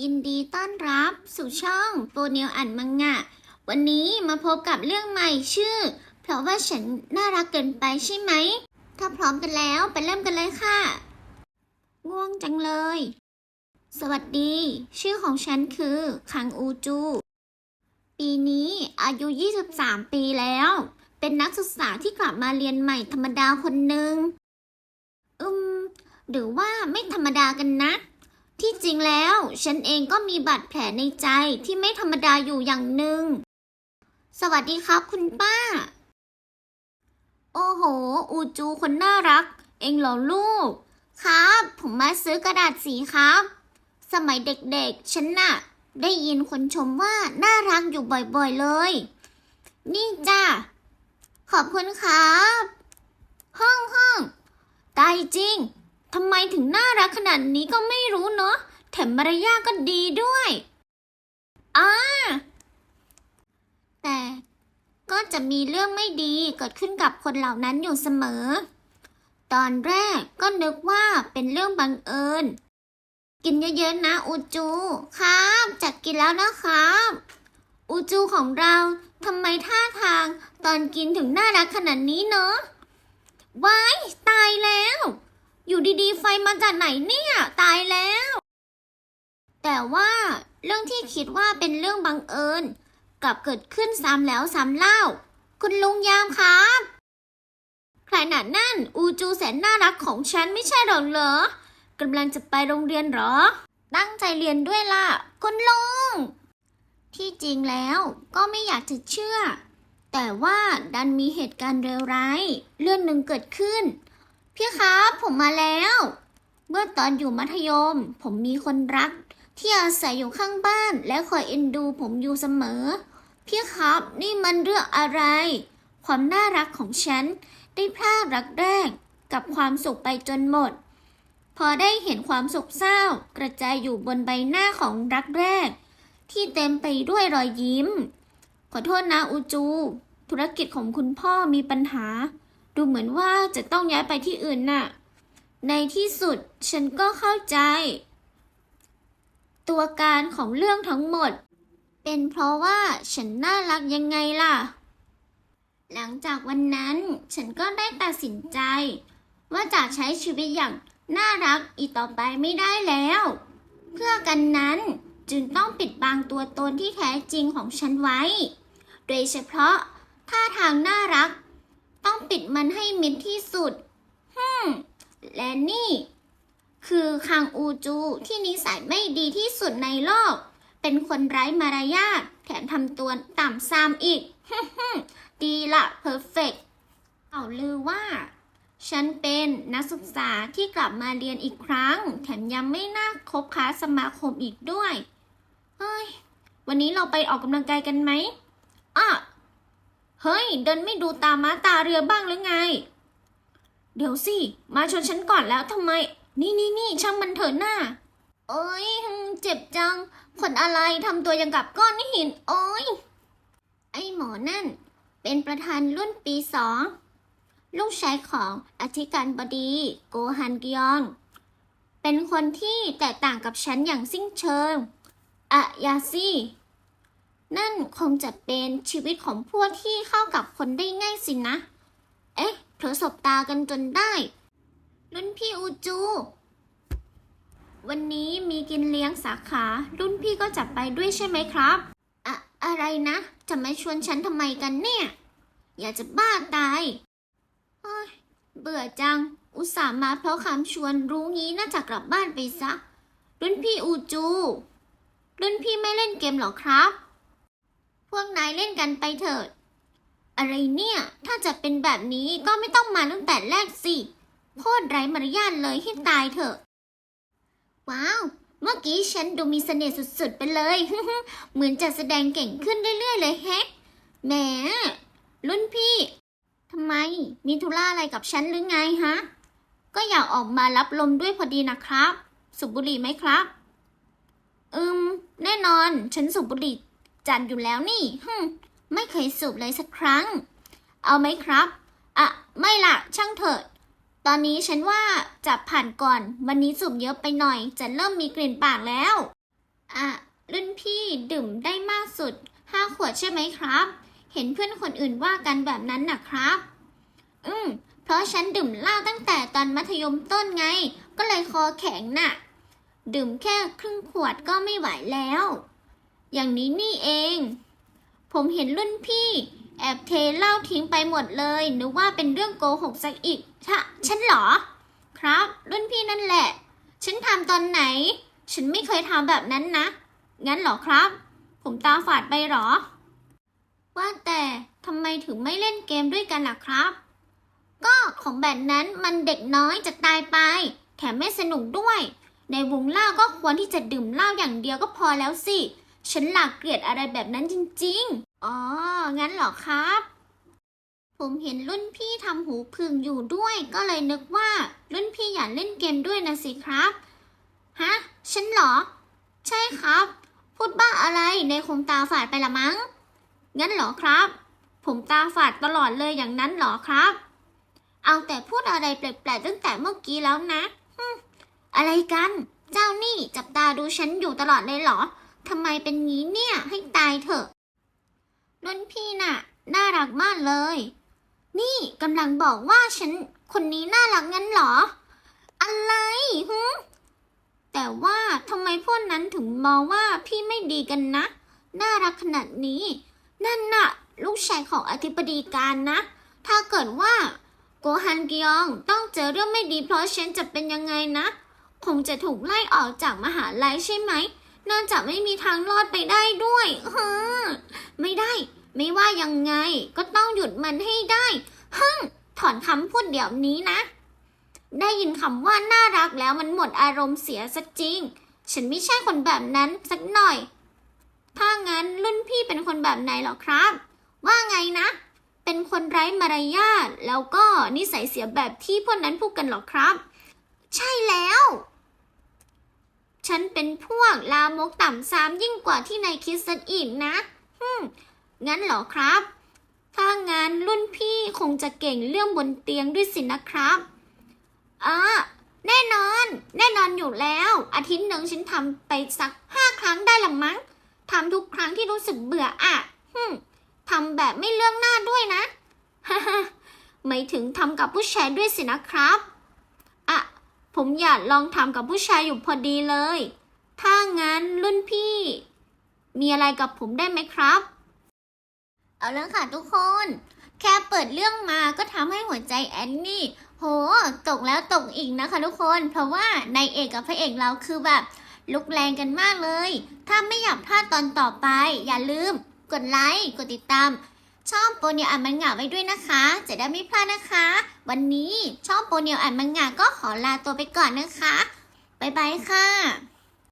ยินดีต้อนรับสู่ช่องโปเนลอ่านมังงะ วันนี้มาพบกับเรื่องใหม่ชื่อ เพราะว่าฉันน่ารักเกินไปใช่ไหม ถ้าพร้อมกันแล้วไปเริ่มกันเลยค่ะ ง่วงจังเลย สวัสดี ชื่อของฉันคือคังอูจู ปีนี้อายุ 23 ปีแล้ว เป็นนักศึกษาที่กลับมาเรียนใหม่ธรรมดาคนหนึ่งอืม หรือว่าไม่ธรรมดากันนะ ที่จริงแล้ว ฉันเองก็มีบาดแผลในใจที่ไม่ธรรมดาอยู่อย่างหนึ่ง สวัสดีครับคุณป้า โอ้โห อูจูคนน่ารัก เองเหรอลูก ครับ ผมมาซื้อกระดาษสีครับ สมัยเด็กๆ ฉันน่ะ ได้ยินคนชมว่าน่ารักอยู่บ่อยๆเลย นี่จ้าขอบคุณครับ ห้องห้องตายจริง ทำไมถึงน่ารักขนาดนี้ก็ไม่รู้เนาะ แถมมารยาทก็ดีด้วยอ่าแต่ก็จะมีเรื่องไม่ดีเกิดขึ้นกับคนเหล่านั้นอยู่เสมอ ตอนแรกก็นึกว่าเป็นเรื่องบังเอิญ กินเยอะๆนะอูจู ครับจัดกินแล้วนะครับอูจูของเราทำไมท่าทางตอนกินถึงน่ารักขนาดนี้เนาะว้ายตายแล้ว อยู่ดีๆ ไฟมาจากไหนเนี่ย ตายแล้ว แต่ว่าเรื่องที่คิดว่าเป็นเรื่องบังเอิญ กลับเกิดขึ้นซ้ำแล้วซ้ำเล่า คุณลุงยามครับใครหนานั่น อูจูแสนน่ารักของฉันไม่ใช่หรอเหรอกำลังจะไปโรงเรียนหรอ ตั้งใจเรียนด้วยล่ะ คุณลุง ที่จริงแล้วก็ไม่อยากจะเชื่อ แต่ว่าดันมีเหตุการณ์เลวร้าย เรื่องหนึ่งเกิดขึ้น พี่ครับผมมาแล้ว เมื่อตอนอยู่มัธยม ผมมีคนรัก ที่อาศัยอยู่ข้างบ้าน และคอยเอ็นดูผมอยู่เสมอ พี่ครับนี่มันเรื่องอะไร ความน่ารักของฉัน ได้พลาดรักแรก กับความสุขไปจนหมด พอได้เห็นความโศกเศร้า กระจายอยู่บนใบหน้าของรักแรก ที่เต็มไปด้วยรอยยิ้ม ขอโทษนะอูจู ธุรกิจของคุณพ่อมีปัญหา ดูเหมือนว่าจะต้องย้ายไปที่อื่นน่ะ ในที่สุดฉันก็เข้าใจ ตัวการของเรื่องทั้งหมด เป็นเพราะว่าฉันน่ารักยังไงล่ะ หลังจากวันนั้นฉันก็ได้ตัดสินใจ ว่าจะใช้ชีวิตอย่างน่ารักอีกต่อไปไม่ได้แล้ว เพื่อกันนั้นจึงต้องปิดบังตัวตนที่แท้จริงของฉันไว้ โดยเฉพาะท่าทางน่ารัก ต้องปิดมันให้มิดที่สุดฮึมและนี่ คือคังอูจูที่นิสัยไม่ดีที่สุดในโลก เป็นคนไร้มารยาท แถมทำตัวต่ำซามอีกฮึมฮึมดีละเพอร์เฟกเอาลือว่า ฉันเป็นนักศึกษาที่กลับมาเรียนอีกครั้ง แถมยังไม่น่าคบค้าสมาคมอีกด้วย เฮ้ย วันนี้เราไปออกกำลังกายกันไหมอะ เฮ้ย เดินไม่ดูตาม้าตาเรือบ้างหรือไง เดี๋ยวสิ มาชนฉันก่อนแล้วทำไม นี่นี่นี่ช่างมันเถอะหน้า โอ้ยเจ็บจัง ผลอะไรทำตัวย่างกับก้อนหิน โอ้ย ไอหมอนั่น เป็นประธานรุ่นปีสอง ลูกชายของอธิการบดี โกฮันกยองเป็นคนที่แตกต่างกับฉันอย่างสิ้นเชิงอะยาซี่ นั่นคงจะเป็นชีวิตของพวกที่เข้ากับคนได้ง่ายสินะ เอ๊ะเผอสบตากันจนได้ รุ่นพี่อูจู วันนี้มีกินเลี้ยงสาขา รุ่นพี่ก็จะไปด้วยใช่ไหมครับ อะอะไรนะ จะมาชวนฉันทำไมกันเนี่ย อยากจะบ้าตายเฮ้ยเบื่อจัง อุตส่าห์มาเพราะคำชวนรู้งี้น่าจะกลับบ้านไปซะ รุ่นพี่อูจู รุ่นพี่ไม่เล่นเกมหรอครับ พวกนายเล่นกันไปเถิด อะไรเนี่ย ถ้าจะเป็นแบบนี้ก็ไม่ต้องมาตั้งแต่แรกสิโคตรไร้มารยาทเลยให้ตายเถอะ ว้าว เมื่อกี้ฉันดูมีเสน่ห์สุดๆไปเลย เหมือนจะแสดงเก่งขึ้นเรื่อยๆเลยแฮะแหม รุ่นพี่ทำไม มีธุระอะไรกับฉันหรือไงฮะ ก็อยากออกมารับลมด้วยพอดีนะครับ สุบุหรี่ไหมครับ อืม แน่นอน ฉันสูบบุหรี่ จัดอยู่แล้วนี่ฮึมไม่เคยสูบเลยสักครั้ง เอาไหมครับ อะ ไม่ละช่างเถิด ตอนนี้ฉันว่าจะผ่านก่อน วันนี้สูบเยอะไปหน่อย จะเริ่มมีกลิ่นปากแล้ว อะ รุ่นพี่ดื่มได้มากสุดห้าขวดใช่ไหมครับ เห็นเพื่อนคนอื่นว่ากันแบบนั้นนะครับ อืม เพราะฉันดื่มเหล้าตั้งแต่ตอนมัธยมต้นไง ก็เลยคอแข็งน่ะ ดื่มแค่ครึ่งขวดก็ไม่ไหวแล้ว อย่างนี้นี่เอง ผมเห็นรุ่นพี่ แอบเทเหล้าทิ้งไปหมดเลย นึกว่าเป็นเรื่องโกหกสักอีกชะฉันเหรอ ครับ รุ่นพี่นั่นแหละ ฉันทำตอนไหน ฉันไม่เคยทำแบบนั้นนะ งั้นเหรอครับ ผมตาฝาดไปหรอ ว่าแต่ทำไมถึงไม่เล่นเกมด้วยกันล่ะครับ ก็ของแบบนั้นมันเด็กน้อยจะตายไป แถมไม่สนุกด้วย ในวงเล่าก็ควรที่จะดื่มเหล้าอย่างเดียวก็พอแล้วสิ ฉันหลักเกลียดอะไรแบบนั้นจริงๆ อ๋อ งั้นเหรอครับ ผมเห็นรุ่นพี่ทำหูพึ่งอยู่ด้วย ก็เลยนึกว่า รุ่นพี่อยากเล่นเกมด้วยนะสิครับ ฮะ ฉันเหรอ ใช่ครับ พูดบ้าอะไรในคงตาฝาดไปละมั้ง งั้นเหรอครับ ผมตาฝาดตลอดเลยอย่างนั้นเหรอครับ เอาแต่พูดอะไรแปลกๆตั้งแต่เมื่อกี้แล้วนะอะไรกัน เจ้านี่จับตาดูฉันอยู่ตลอดเลยเหรอ ทำไมเป็นงี้เนี่ยให้ตายเถอะรุ่นพี่น่ะ น่ารักมากเลย นี่กำลังบอกว่าฉันคนนี้น่ารักงั้นเหรอ อะไรฮึแต่ว่าทำไมพวกนั้นถึงมองว่าพี่ไม่ดีกันนะ น่ารักขนาดนี้ นั่นน่ะ ลูกชายของอธิบดีการนะ ถ้าเกิดว่า โกฮันกิยองต้องเจอเรื่องไม่ดีเพราะฉันจะเป็นยังไงนะ คงจะถูกไล่ออกจากมหาลัยใช่ไหม น่าจะไม่มีทางรอดไปได้ด้วยฮึมไม่ได้ ไม่ว่ายังไง ก็ต้องหยุดมันให้ได้ฮึมถอนคำพูดเดี๋ยวนี้นะ ได้ยินคำว่าน่ารักแล้วมันหมดอารมณ์เสียสักจริง ฉันไม่ใช่คนแบบนั้นสักหน่อย ถ้างั้นรุ่นพี่เป็นคนแบบไหนหรอครับ ว่าไงนะ เป็นคนไร้มารยาทแล้วก็นิสัยเสียแบบที่พวกนั้นพูดกันหรอครับ ใช่แล้ว ฉันเป็นพวกลามกต่ำซามยิ่งกว่าที่นายคิดซะอีกนะฮึมงั้นเหรอครับ ถ้างั้นรุ่นพี่คงจะเก่งเรื่องบนเตียงด้วยสินะครับอ่าแน่นอน แน่นอนอยู่แล้ว อาทิตย์หนึ่งฉันทำไปสักห้าครั้งได้ละมั้งทำทุกครั้งที่รู้สึกเบื่ออะฮึมทำแบบไม่เลือกหน้าด้วยนะฮ่าฮ่าไม่ถึงทำกับผู้ชายด้วยสินะครับ ผมอยากลองทำกับผู้ชายอยู่พอดีเลย ถ้างั้นรุ่นพี่ มีอะไรกับผมได้ไหมครับ เอาล้วค่ะทุกคน แค่เปิดเรื่องมาก็ทำให้หัวใจแอนนี่ โห ตกแล้วตกอีกนะคะทุกคน เพราะว่านายเอกกับพระเอกเราคือแบบลุกแรงกันมากเลย ถ้าไม่อยากพลาดตอนต่อไป อย่าลืม กดไลค์ กดติดตาม ช่องโปรเนียวอ่านมังงะไว้ด้วยนะคะ จะได้ไม่พลาดนะคะ วันนี้ช่องโปรเนียวอ่านมังงะก็ขอลาตัวไปก่อนนะคะ บ๊ายบายค่ะ